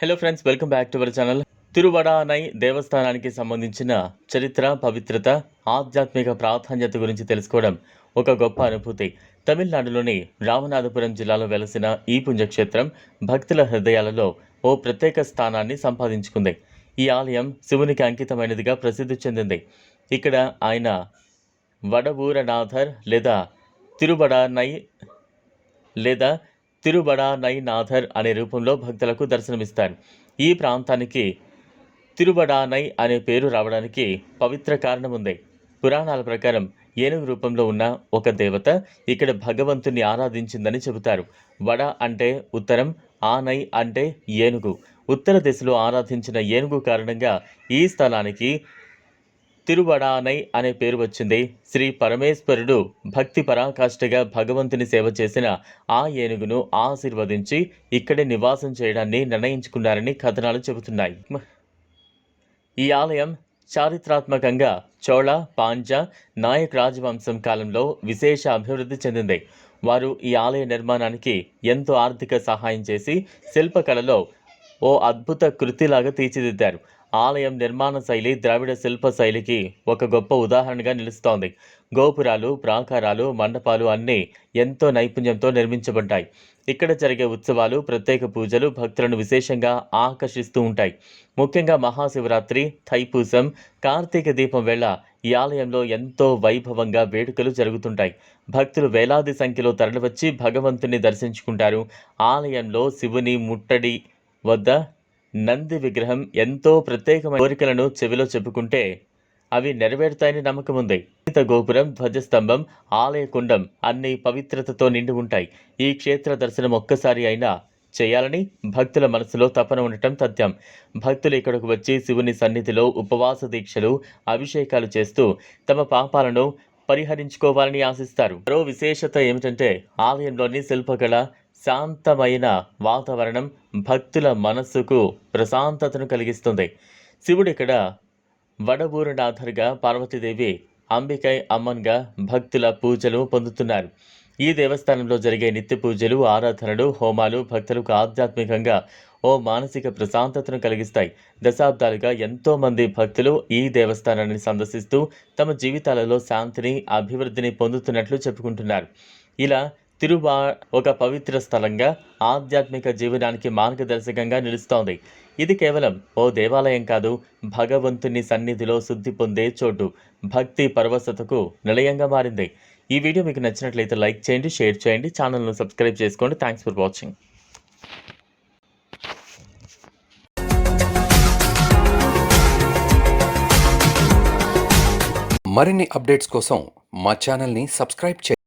Hello friends welcome back to our channel Thiruvadanai దేవస్థానానికి సంబంధించిన చరిత్ర పవిత్రత ఆధ్యాత్మిక ప్రాధాన్యత గురించి తెలుసుకోవడం ఒక గొప్ప అనుభూతి. తమిళనాడులోని రామనాథపురం జిల్లాలో వెలసిన ఈ పుణ్యక్షేత్రం భక్తుల హృదయాలలో ఓ ప్రత్యేక స్థానాన్ని సంపాదించుకుంది. ఈ ఆలయం శివునికి అంకితమైనదిగా ప్రసిద్ధి చెందింది. ఇక్కడ ఆయన వడవూరనాథర్ లేదా తిరుబడానై లేదా తిరుబడానై నాథర్ అనే రూపంలో భక్తులకు దర్శనమిస్తారు ఈ ప్రాంతానికి తిరుబడానై అనే పేరు రావడానికి పవిత్ర కారణం ఉంది పురాణాల ప్రకారం ఏనుగు రూపంలో ఉన్న ఒక దేవత ఇక్కడ భగవంతుని ఆరాధించిందని చెబుతారు. వడ అంటే ఉత్తరం ఆనై అంటే ఏనుగు. ఉత్తర దిశలో ఆరాధించిన ఏనుగు కారణంగా ఈ స్థలానికి తిరువడానై అనే పేరు వచ్చింది. శ్రీ పరమేశ్వరుడు భక్తి పరాకాష్ఠగా భగవంతుని సేవ చేసిన ఆ ఏనుగును ఆశీర్వదించి ఇక్కడే నివాసం చేయడాన్ని నిర్ణయించుకున్నారని కథనాలు చెబుతున్నాయి. ఈ ఆలయం చారిత్రాత్మకంగా చోళ పాంజ నాయక్ రాజవంశం కాలంలో విశేష అభివృద్ధి చెందింది. వారు ఈ ఆలయ నిర్మాణానికి ఎంతో ఆర్థిక సహాయం చేసి శిల్పకళలో ఓ అద్భుత కృతిలాగా తీర్చిదిద్దారు. ఆలయం నిర్మాణ శైలి ద్రావిడ శిల్ప శైలికి ఒక గొప్ప ఉదాహరణగా నిలుస్తోంది. గోపురాలు ప్రాకారాలు మండపాలు అన్నీ ఎంతో నైపుణ్యంతో నిర్మించబడ్డాయి. ఇక్కడ జరిగే ఉత్సవాలు ప్రత్యేక పూజలు భక్తులను విశేషంగా ఆకర్షిస్తూ ఉంటాయి. ముఖ్యంగా మహాశివరాత్రి థైపూసం కార్తీక దీపం వేళ ఈ ఆలయంలో ఎంతో వైభవంగా వేడుకలు జరుగుతుంటాయి. భక్తులు వేలాది సంఖ్యలో తరలివచ్చి భగవంతుని దర్శించుకుంటారు. ఆలయంలో శివుని ముట్టడి వద్ద నంది విగ్రహం ఎంతో ప్రత్యేకమైన కోరికలను చెవిలో చెప్పుకుంటే అవి నెరవేరుతాయని నమ్మకం ఉంది. సీత గోపురం ధ్వజస్తంభం ఆలయ కుండం అన్ని పవిత్రతతో నిండి ఉంటాయి. ఈ క్షేత్ర దర్శనం ఒక్కసారి అయినా చేయాలని భక్తుల మనసులో తపన ఉండటం తథ్యం. భక్తులు ఇక్కడకు వచ్చి శివుని సన్నిధిలో ఉపవాస దీక్షలు అభిషేకాలు చేస్తూ తమ పాపాలను పరిహరించుకోవాలని ఆశిస్తారు. మరో విశేషత ఏమిటంటే ఆలయంలోని శిల్పకళ శాంతమైన వాతావరణం భక్తుల మనస్సుకు ప్రశాంతతను కలిగిస్తుంది. శివుడు ఇక్కడ వడబూరనాథర్గా పార్వతీదేవి అంబికై అమ్మన్గా భక్తుల పూజలు పొందుతున్నారు. ఈ దేవస్థానంలో జరిగే నిత్య పూజలు ఆరాధనలు హోమాలు భక్తులకు ఆధ్యాత్మికంగా ఓ మానసిక ప్రశాంతతను కలిగిస్తాయి. దశాబ్దాలుగా ఎంతోమంది భక్తులు ఈ దేవస్థానాన్ని సందర్శిస్తూ తమ జీవితాలలో శాంతిని అభివృద్ధిని పొందుతున్నట్లు చెప్పుకుంటున్నారు. ఇలా తిరువా ఒక పవిత్ర స్థలంగా ఆధ్యాత్మిక జీవనానికి మార్గదర్శకంగా నిలుస్తోంది. ఇది కేవలం ఓ దేవాలయం కాదు భగవంతుని సన్నిధిలో శుద్ధి పొందే చోటు భక్తి పరవశతకు నిలయంగా మారింది. ఈ వీడియో మీకు నచ్చినట్లయితే లైక్ చేయండి షేర్ చేయండి ఛానల్ను సబ్స్క్రైబ్ చేసుకోండి. థ్యాంక్స్ ఫర్ వాచింగ్ మరిన్ని అప్డేట్స్ కోసం మా ఛానల్ని సబ్స్క్రైబ్ చేయండి.